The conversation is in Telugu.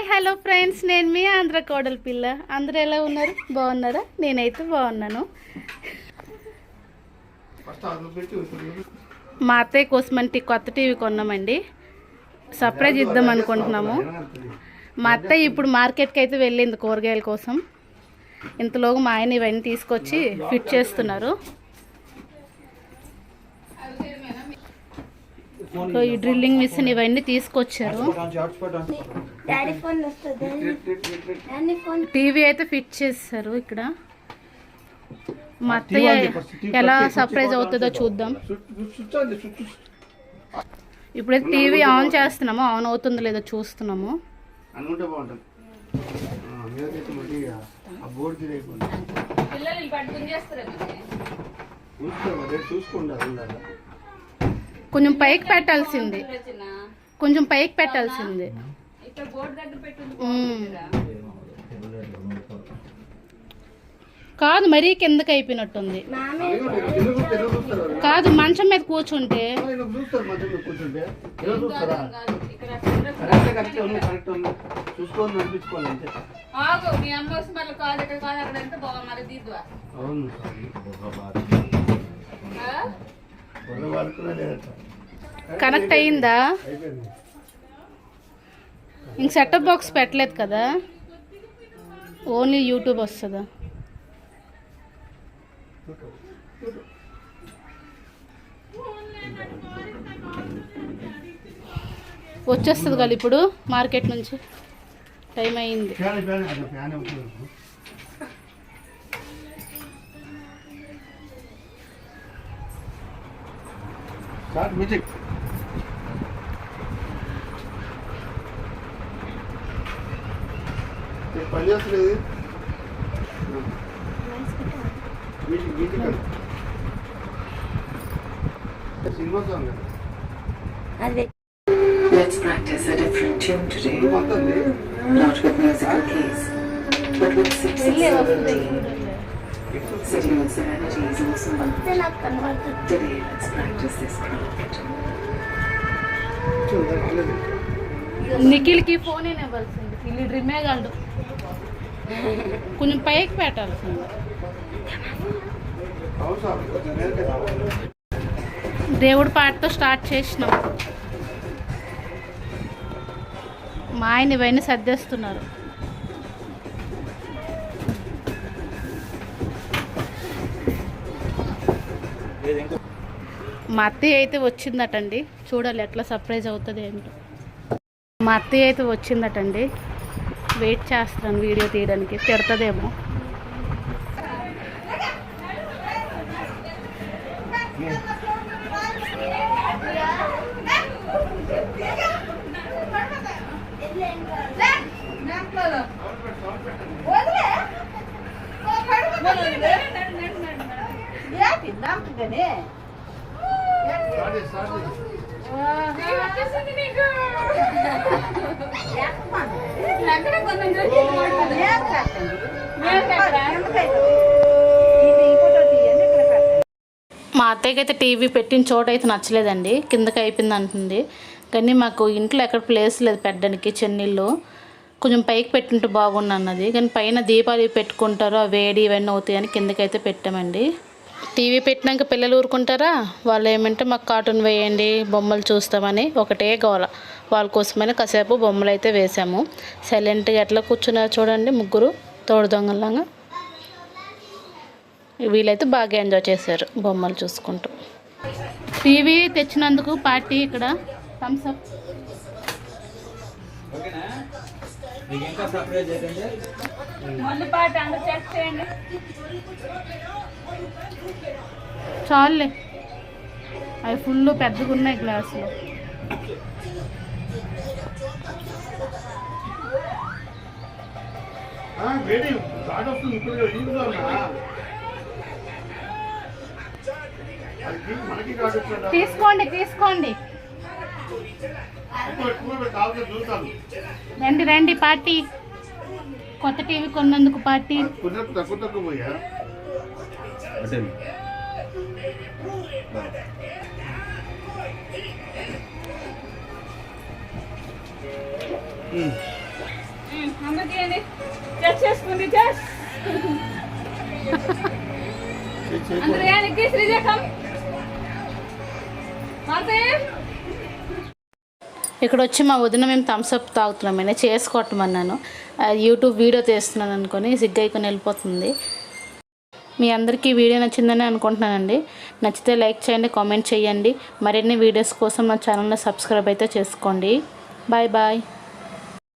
Hi hello friends. నేను మీ ఆంధ్ర కోడల పిల్ల. అందరూ ఎలా ఉన్నారు? బాగున్నారా? నేనైతే బాగున్నాను. మా అత్తయ్య కోసమంటే కొత్త టీవీ కొన్నామండి. సర్ప్రైజ్ ఇద్దాం అనుకుంటున్నాము. మా అత్తయ్య ఇప్పుడు మార్కెట్కి అయితే వెళ్ళింది కూరగాయల కోసం. ఇంతలోగా మా ఆయన ఇవన్నీ తీసుకొచ్చి ఫిట్ చేస్తున్నారు. ఈ డ్రిల్లింగ్ మిషన్ ఇవన్నీ తీసుకొచ్చారు. టీవీ అయితే ఫిట్ చేస్తారు ఇక్కడ. మా అత్తయ్య ఎలా సర్ప్రైజ్ అవుతుందో చూద్దాం. ఇప్పుడైతే టీవీ ఆన్ చేస్తున్నాము? ఆన్ అవుతుందో లేదో చూస్తున్నాము. చూసుకోండి కొంచెం పైకి పెట్టాల్సింది. కొంచెం పైకి పెట్టాల్సింది. కాదు మరీ కిందకి అయిపోయినట్టుంది. కాదు మంచం మీద కూర్చుంటే. ఆ, కనెక్ట్ అయిందా? అయిపోయింది. ఇంక సెటప్ బాక్స్ పెట్టలేదు కదా? ఓన్లీ యూట్యూబ్ వస్తుందా? వచ్చేస్తుంది కదా ఇప్పుడు? మార్కెట్ నుంచి. టైం అయింది. స్టార్ట్ మ్యూజిక్ పని చేస్తలేదు music music. Cinema song Let's practice a different tune today. Not with musical keys, but with six serenity. Sitting with serenity is also one. నాకు కనబడుతుంది Today, let's practice this craft. నిఖిల్కి ఫోన్ ఇవ్వాల్సింది వీళ్ళు కాదు కొంచెం పైకి పెట్టాల్సింది దేవుడు పాటతో స్టార్ట్ చేసినాం మా ఆయన ఇవన్నీ సర్దేస్తున్నారు మా అత్తయ్య అయితే వచ్చిందటండి చూడాలి ఎట్లా సర్ప్రైజ్ అవుతుంది ఏంటో మా అత్తయ్య అయితే వచ్చిందటండి వెయిట్ చేస్తున్నాను వీడియో తీయడానికి తిడుతుందేమో చేయి, స్టార్ట్ మా అత్తయ్యకి అయితే టీవీ పెట్టిన చోట అయితే నచ్చలేదండి. కిందకి అయిపోయింది అంటుంది. కానీ మాకు ఇంట్లో ఎక్కడ ప్లేస్ లేదు పెట్టడానికి చెన్నీళ్ళు. కొంచెం పైకి పెట్టింటే బాగుండు అన్నది. కానీ పైన దీపాలు పెట్టుకుంటారో పెట్టుకుంటారు ఆ వేడి ఇవన్నీ అవుతాయని కిందకి అయితే పెట్టామండి. టీవీ పెట్టినాక పిల్లలు ఊరుకుంటారా? వాళ్ళు ఏమంటే మాకు కార్టూన్ వేయండి బొమ్మలు చూస్తామని. ఒకటే గోల. వాళ్ళ కోసమని కాసేపు బొమ్మలు అయితే వేసాము. సైలెంట్గా ఎట్లా కూర్చున్నారు చూడండి ముగ్గురు తోడు దొంగలాగా వీళ్ళైతే బాగా ఎంజాయ్ చేశారు బొమ్మలు చూసుకుంటూ. టీవీ తెచ్చినందుకు పార్టీ ఇక్కడ. థమ్స్ అప్ ముందు పాట అందరూ చెక్ చేయండి. చాలులే అవి ఫుల్ పెద్దగా ఉన్నాయి గ్లాసులు. తీసుకోండి తీసుకోండి. రండి రండి పార్టీ. కొత్త టీవీ కొన్నందుకు పార్టీ. చేసుకుంది చెస్ అందరూ యానికి శ్రీజ కమ్. మాతయ్య ఇక్కడ వచ్చి మా వదిన మేము థమ్స్అప్ తాగుతున్నామని చేసుకోవటమన్నాను. యూట్యూబ్ వీడియో తీస్తున్నాను అనుకొని సిగ్గైకొని వెళ్ళిపోతుంది. మీ అందరికీ వీడియో నచ్చిందని అనుకుంటున్నానండి. నచ్చితే లైక్ చేయండి కామెంట్ చేయండి. మరిన్ని వీడియోస్ కోసం నా ఛానల్ని సబ్స్క్రైబ్ అయితే చేసుకోండి. Bye bye.